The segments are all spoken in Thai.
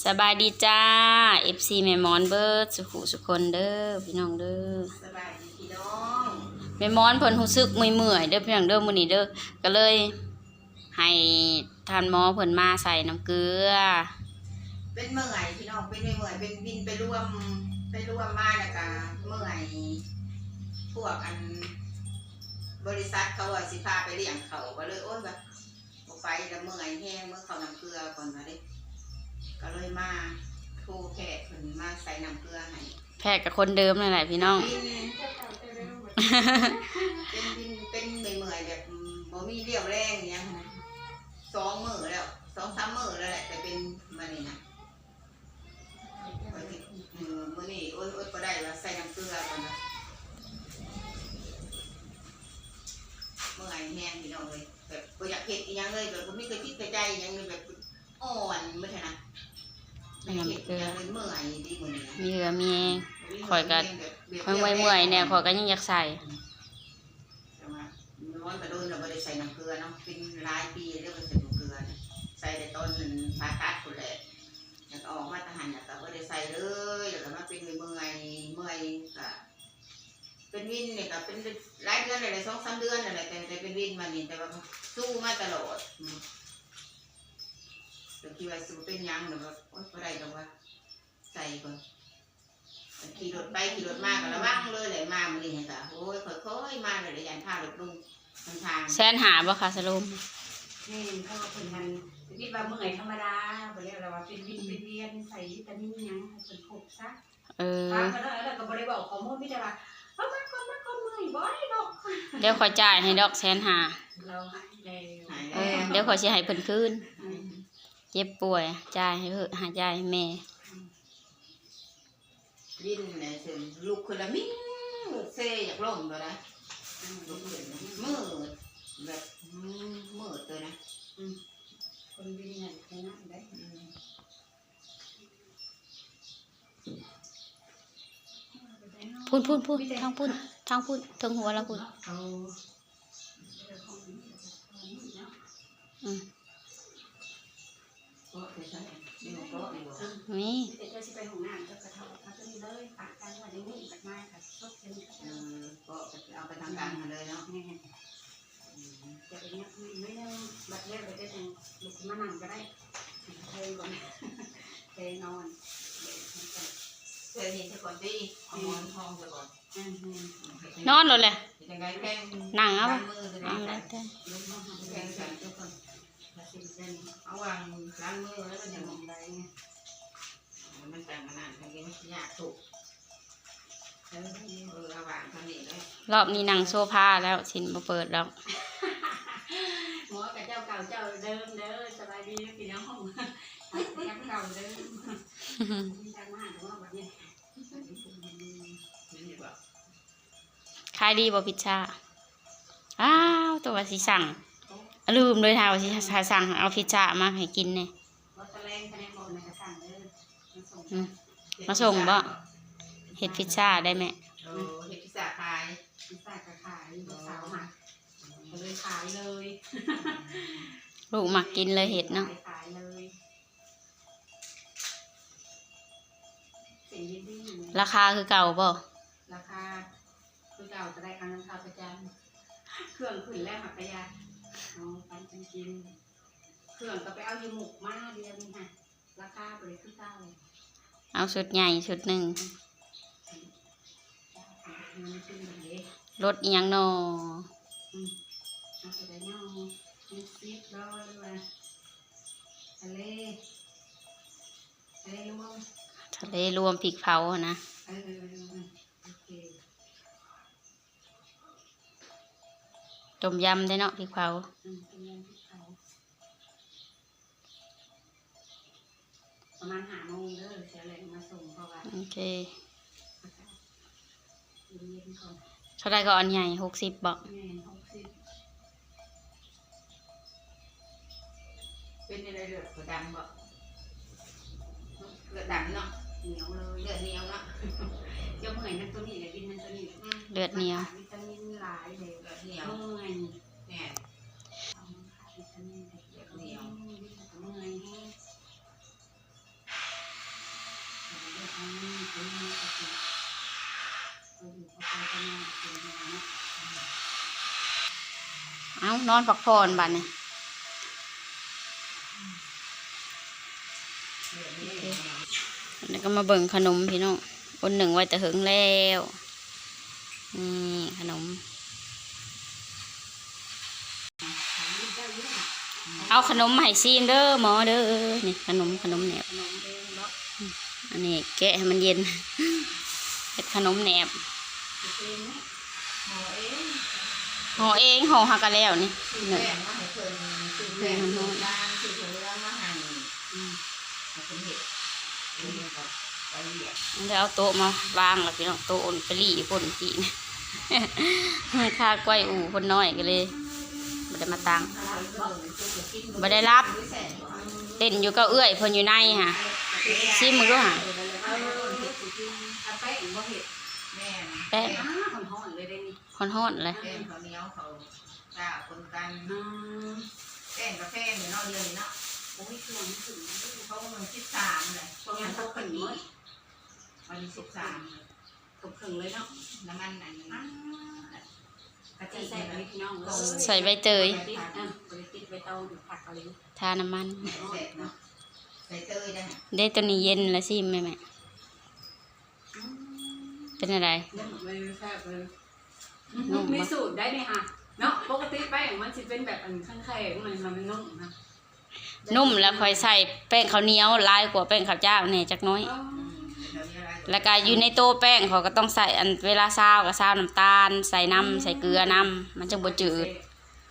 สบายดีจ้า FC แม่มอนเบิร์ดสุขุสุคนเด้อพี่น้องเด้อสบายดีพี่น้องแม่มอนเพิ่นรู้สึกเมื่อยๆเด้อพี่น้องเด้อมื้อนี้เด้อก็เลยให้ท่านหมอเพิ่นมาใส่น้ำเกลือ เป็นเมื่อยพี่น้องเป็นเมื่อยเป็นบินไปร่วมไปร่วมมาแล้วก็เมื่อยพวกอัน บริษัทเขาว่าสิพาไปเลี้ยงเขาก็เลยโอ๊ยแบบไปแล้วเมื่อยแห้งเมื่อเขาน้ำเกลือก่อนมาเด้ ก็เลยมาโทรแพทย์เพิ่นมาใส่น้ำเกลือให้แพทย์กับคนเดิมนั่นแหละพี่น้องบินเป็นบินเป็นเมื่อยๆแบบบ่มีเรี่ยวแรงอหยังนะสองมื้อแล้วสองสามมื้อแล้วแหละแต่เป็นมานี่นะเออมื่อนี้โอ๊ยโอ๊ยก็ได้ว่าใส่น้ำเกลือก่อนนะเมื่อไงแห้งพี่น้องเลยแบบก็อยากเห็ดอีหยังเลยแบบก็ไม่เคยคิดเคยใจอีหยังเลยแบบอ่อนไม่ใช่นะไม่เห็ดอีหยังเลยเมื่อยดีมือนี้นะมีเหือมีแรงข่อยก็ค่อยเมื่อยๆเนี่ยข่อยก็ยังอยากใส่แต่ว่าน้อยกระโดนเราไม่ได้ใส่น้ำเกลือเนาะเป็นหลายปีเรียกว่าใส่น้ำเกลือใส่แต่ตอนหนึ่งพาตัดคนแหละอยากออกมาทหารอยากก็ไม่ได้ใส่เลยแล้วก็มาเป็นเมื่อยเมื่อยก็เป็นวินเนี่ยก็เป็นหลายเดือนเลยสองสามเดือนอะไรแต่แต่เป็นวินมานี่แต่ว่าสู้มาตลอด ต่คิดว่าสู้เป็นหยังหรือว่าโอ๊ยอะไรหรอกว่าใส่ก่อนขี่รถไปขี่รถมาก็ระวังเลยเลยมามันนี่ไงจ้ะโอ้ยค่อยๆมาเลยเลยยันพารถลุงทางทางแสนหาบ่ค่ะสรุปนี่เขาก็เป็นมันคิดว่าเมื่อยธรรมดาบ่เรียกอะไรว่าเป็นวินเป็นเวียนใส่วิตามินหยังให้เป็นครบซะเออถามกันแล้วแล้วก็บ่ได้บอกข้อมูลมีแต่ว่าเอ้ามันคนมันคนเมื่อยบ่ได้ดอกเดี๋ยวขอยจ่ายให้ดอกแสนหาเราหายแล้วหายเอแล้อวเดี๋ยวขอยสิให้เพิ่นคืนอืม เจ็บป่วยจ่ายให้เพิ่นหาจ่ายให้แม่วินเนี่ยถึงลูกคนละมิ้งเซอยากล่มเลยนะลูกขึ้นมืดแบบมืดเลยนะคนวินเนี่ยแค่นั้นได้อืมพุ่นพุ่นพุ่นทางพุ่นทางพุ่นถึงหัวแล้วพุ่นเอาอืม ห้องน้ำจะกระเทาะพักนี้เลยปากกันว่าได้นี่บัดมาค่ะซบเป็นเออก็เอาไปทางการมาเลยเนาะนี่จะเป็นเนี่ยไม่ได้บัดเรียกไปได้ทางลุกมานั่งก็ได้เพลงก่อนเพลงนอนเจอเห็นซะก่อนดิเอาหมอนทองซะก่อนอืมอืมนอนเลยแหละยังไงแข้งนั่งเอาล้างมือจะได้เอาใส่แล้วแต่ลุกมาทำเพลงกันทุกคนละสิบเซนเอาวางล้างมือแล้วมันอยัย่างงไร ไงมันแต่งมานานทางนี้มันยากถูกเออเออเอาวางทางนี้เลยรอบนี้นั่งโซฟาแล้วชินบ่เปิดแล้วหมอกับเจ้าเก่าเจ้าเดิมเด้อสบายดีพี่น้องยังเก่าเดิมมีการมาแต่ว่าแบบนี้นี่ดีกว่าขายดีบ่พิชชาอ้าวตัวว่าสิสั่งลืมเลยค่ะว่าสิสั่งเอาพิชชามาให้กินเนี่ย อืมมาส่งบ่เฮ็ดพิชชาได้ไหมเออเห็ดพิซซ่าขายพิซซ่ากระขายลูกสาวมาเลยขายเลยลูกมักกินเลยเห็ดเนาะ ขายเลยสิ่งดีๆราคาคือเก่าบ่ราคาคือเก่าจะได้ครั้งน้ำข้าวประจำเครื่องขึ้นแล้วหักกระยาเอาไปจริงๆเครื่องก็ไปเอาอยู่หมุกมาเดียวนี่ค่ะราคาบริคือเก่า เอาชุดใหญ่ชุดหนึ่งมันขึ้นมาเลยรถอีหยังนอเอาไปได้ย่อมีซีฟร้อยว่าทะเลทะเลรวมทะเลรวมพริกเผานะต้มยำได้เนาะพริกเผา ประมาณหาโมงเด้อเสียแรงมาส่งเพราะว่าโอเคเย็นๆก่อนเท่าไรก็อันใหญ่หกสิบบอกแม่หกสิบเป็นอะไรเลือดกระดำบ่เลือดดำเนาะเหนียวเลยเลือดเหนียวเนาะเจ้าเมื่อยนั่นตัวนี้เลยกินนั่นตัวนี้อืมเลือดเหนียววิตามินหลายเลยเลือดเหนียวเมื่อยเนี่ยเอามาขาดวิตามินเลยเดี๋ยวเหนียวเมื่อย นอนพักผ่อนบัดนี้แล้วก็มาเบิ่งขนมพี่น้องคนหนึ่งไว้แต่หึงแล้วนี่ขนม เอาขนมให้ซีนเด้อหมอเด้อนี่ขนมขนมแหนบอันนี้แกะให้มันเย็นเฮ็ดขนมแหนบเอง ห่อเองห่อหักกันแล้วนี่ซื้อหนึ่งแป้งมาให้เพิ่นซื้อแป้งซื้อยางซื้อถั่วเหลืองมาให้ให้เพิ่นเฮ็ดเพิ่นก็ไปเรียกแล้วเอาโต๊ะมาวางแล้วพี่น้องโต๊ะอนไปรีคนจีนค่ากล้วยอู่คนน้อยก็เลยบ่ได้มาตังบ่ได้รับเต้นอยู่ก็เอื้อยเพิ่นอยู่ในค่ะซิมมึงดูค่ะ เอาเอาแป้งบ่เห็ด แม่น แป้ง อ้าคนห่อนเลย ได้นี่คนฮ้อนเลยแป้งข้าวเหนียวเขาจ้าคนกันอืมแป้งกับแป้งอยู่เนาะเดียวนี้เนาะโอ้ยเครื่องถึงเขากำลังคิดสามเลยตรงนั้นตกขึ้นหมดวันที่สิบสามตกครึ่งเลยเนาะน้ำมันอันนี้กะจะทิใส่ใส่ไปไปพี่น้องเลยใส่ใบเตยติดอะบริติดใบเตาอยู่ผักอะไรทาน้ำมันใส่เนาะใส่เตยได้ได้ตัวนี้เย็นแล้วซิมแม่แม่เป็นอะไร นุ่มปะมีสูตรได้ไหมคะเนาะปกติแป้งมันจะเป็นแบบอันข้างแข็งมันมันนุ่มนะนุ่มแล้วค่อยใส่แป้งข้าวเหนียวหลายกว่าแป้งข้าวเจ้าแหน่จักหน้อยอ๋อเดี๋ยวนี้อะไรแล้วก็อยู่ในโต๊ะแป้งเขาก็ต้องใส่อันเวลาซาวก็ซาวน้ำตาล ใส่น้ำใส่เกลือน้ำมันจะบ่จืด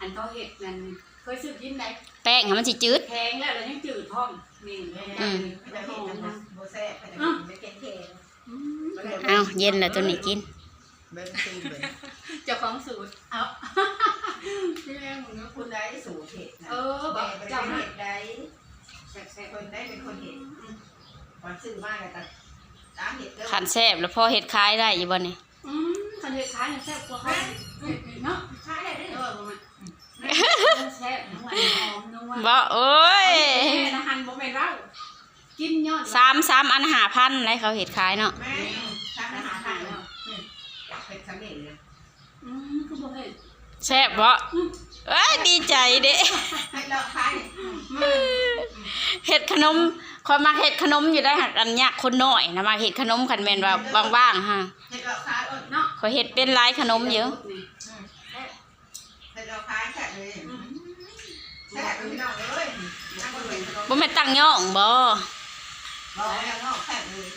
อันเขาเห็ดนั่นเคยซื้อกินได้แป้งให้มันสิจืดแข็งแล้วแล้วยังจืดพร้อมนี่ไม่แม่ได้ไม่ได้เห็นนะโบแซ่บไม่ได้ไม่เค็มเค็มอืมเอาเย็นแล้วตัวนี้กิน เบิ้งซีเบิ้งเจ้าของสูตรเอาพี่แม่มึงเนาะคุณได้สูตรเห็ดนะเออแบแม่บก็เจ้าได้มาเห็ดได้แซ่บคนได้เป็นคนเห็ดวันซื้อมากเลยแต่ตามเห็ดเด้อขันแซ่บแล้วพอเฮ็ดคล้ายได้อยู่บ่เนี่ยๆอืมคันเห็ดขายเนี่ยแซ่บกว่าเขาเนาะขายได้เด้เอออประมาณแซ่บทั้งวันหอมนัวบ่โอ้ยแม่นะหันบ่แม่นเรากินยอดสามสามอันหาพันอะไรเขาเฮ็ดขายเนาะแม่ทำอาหารทานเนาะ เห็ดสำเร็จเลยอืมคือบ่เห็ดแซ่บบ่เอ้ยดีใจเด้ให้เราขายเฮ็ดขนมคอยมาเฮ็ดขนมอยู่ได้หักอันยากคนน้อยนะมาเฮ็ดขนมคันแม่นว่าว่างๆฮะเห็ดเราขายอดเนาะขอยเฮ็ดเป็นหลายขนมเยอะเห็ดเราขายแค่เลยแค่เป็นพี่น้องเลยนั่งบนเวทีบ่แม่นตั้งย่องบ่บอกแล้วนอกแค่เลย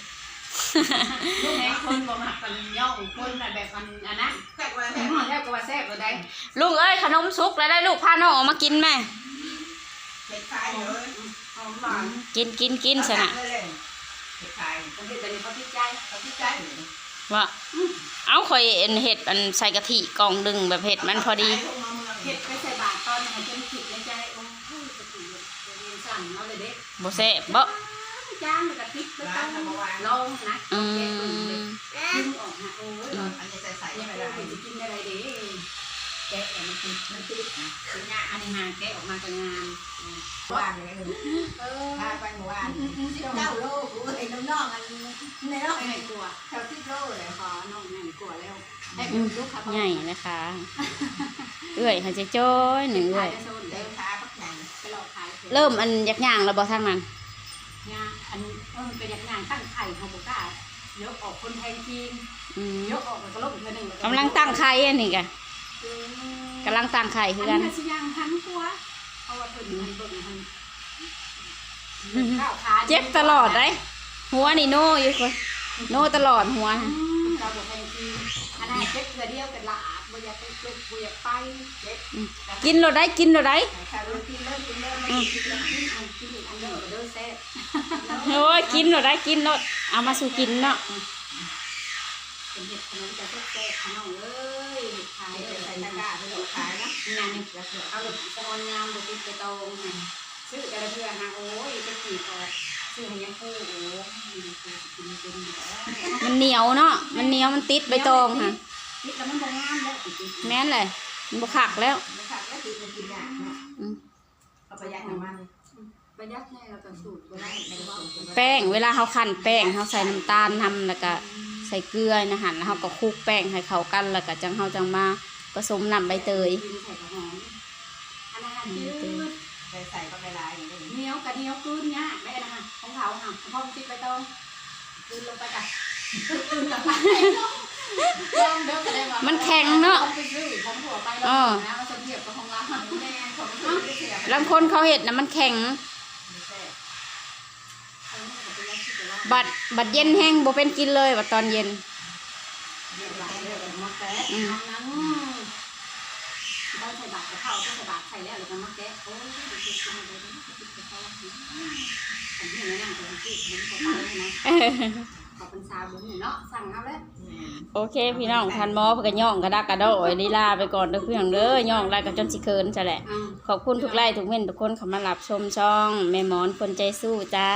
ลูกแม่คนบ่มักกันย่องคนน่ะแบบอันอันนั้นแค่ไว้แต่แค่หม้อแล้วก็ว่าแซ่บบ่ได้ลุงเอ้ยขนมสุกแล้วได้ลูกพาน้องออกมากินแม่เห็ดขายเลยหอมหวานกินกินกินซะน่ะเห็ดขายประเทศนี้เขาติดใจเขาที่ใจอยู่ว่าเอาข่อยเอ็นเห็ดอันใส่กะทิกล่องดึงแบบเห็ดมันพอดีเฮ็ดไปใส่บาตรตอนนั้นจนคิดในใจโอ้ยจะสิจะเรียนสั่นเอาเลยเด้บ่แซ่บบ่ จ้างกะทิไปต้องลองนะอืแกงเลยมดึงออกนะโอ้ยอันนี้ใส่ใส่ไม่ได้จะกินอะไรด้แกะมันติดมันติดนะคือยาอันนี้หางแกะออกมาจากงานว่านเลยเออพาไปหมู่บ้านสิบเก้าโลกูเห็นน้องๆอันในน้องไอ้กลัวแถวสิบโลเลยขอน้องแม่กลัวแล้วให้เป็นลูกค้าใหญ่นะคะเอื้อยเขาจะจ้อยหนึ่งเอื่อยเริ่มอันยักย่างแล้วบ่ทางนั้น งานอันเออเป็นอย่างงานตั้งไข่ของบุก้ายกออกคนไทยจีนอืมยกออกแล้วก็ลบอีกทีหนึ่งกำลังตั้งไข่อันนี้กะกำลังตั้งไข่อัคืนอกันี้นสิยังพันกว่าเอาว่าเพิ่นมันเบิ่งมันข้าวขาเจ็บตลอดเลยหัวนี่โนอยู่คนโนตลอดหัว อืน่ะมเราบอกไทยจีนอันนั้นเจ็บเกลือเดียวกันละ บ่อยากไปจุกบ่อยากไปเจ็บกินเราได้กินเราได้ขาดูกินเริ่มกินเริ่มไม่กินแล้วกินอันกินอีกอันเดิมก็เด้อแซ่บโอ้ยกินเราได้กินเราเอามาสู่กินเนาะเป็นเห็ดขนมจะแซ่บๆน้องเอ้ยขายใส่เด้อใส่ใส่ตะตะกกร้าร้าไปหลอกขายนะนี่นะนี่เอาลูกตะกอนงามบ่ติดไปตรงนี่ซื้อแต่ละเทื่อนะโอ้ยจะกี่พอซื้อให้ยังคู่โอ้ยมีคู่กินเป็นอยู่แล้วมันเหนียวเนาะมันเหนียวมันติดใบตองค่ะ ติดแล้วมันบ่งามแล้วติดติดแม่นเลยมันบ่คักแล้วมันขาดแล้วติดมันกินยากเนาะอืมเอาประหยัดน้ำมันประหยัดแน่แล้วก็สูตรบ่ได้แต่ว่าแป้งเวลาเขาคั่นแป้งเขาใส่น้ำตาลทำแล้วก็ใส่เกลือนะหันแล้วเขาก็คลุกแป้งให้เข้ากันแล้วก็จังเขาจังมาผสมน้ำใบเตยกินใส่กระหอมจืดใส่ใส่ก็ไม่ลายอย่างนี้เหนียวกับเหนียวกลืนเนี่ยแม่นะคะของเขาค่ะพ่อมันติดไปตรงกลืนลงไปกันกลืนลงไป ลองเด้อก็ได้ว่ามันแข็งเนาะของไปซื้อของผัวไปแล้วอ้อนะมันจะเทียบกับของเราแม่ของเขาไม่ได้เสียลางคนเขาเห็ดนะมันแข็ง บัดบัดเย็นแห้งบ่เป็นกินเลยบัดตอนเย็นเรียบร้อยเลยมาแกะอื ส่บาตรกับข้าวต้องใส่บาตรใส่แล้วหรือมันมาแกะโอ้ยเดี๋ยวกินมาเลยกินข้าวผมเห็นแล้วนั่งตัวที่มันก็ไปนะขอบเป็นสาวบุญเนาะสั่งเอาเลยโอเค พี่น้องทันหมอเพื่นก็ย่องกระดักกระโดดลีลาไปก่อนเด้อเพื่อนเด้อย่องไล่กันจนสิเคินซะแหละอืมขอบคุณทุกไล่ทุกเม่นทุกคนเข้ามารับชมช่องแม่หมอนคนใจสู้จ้า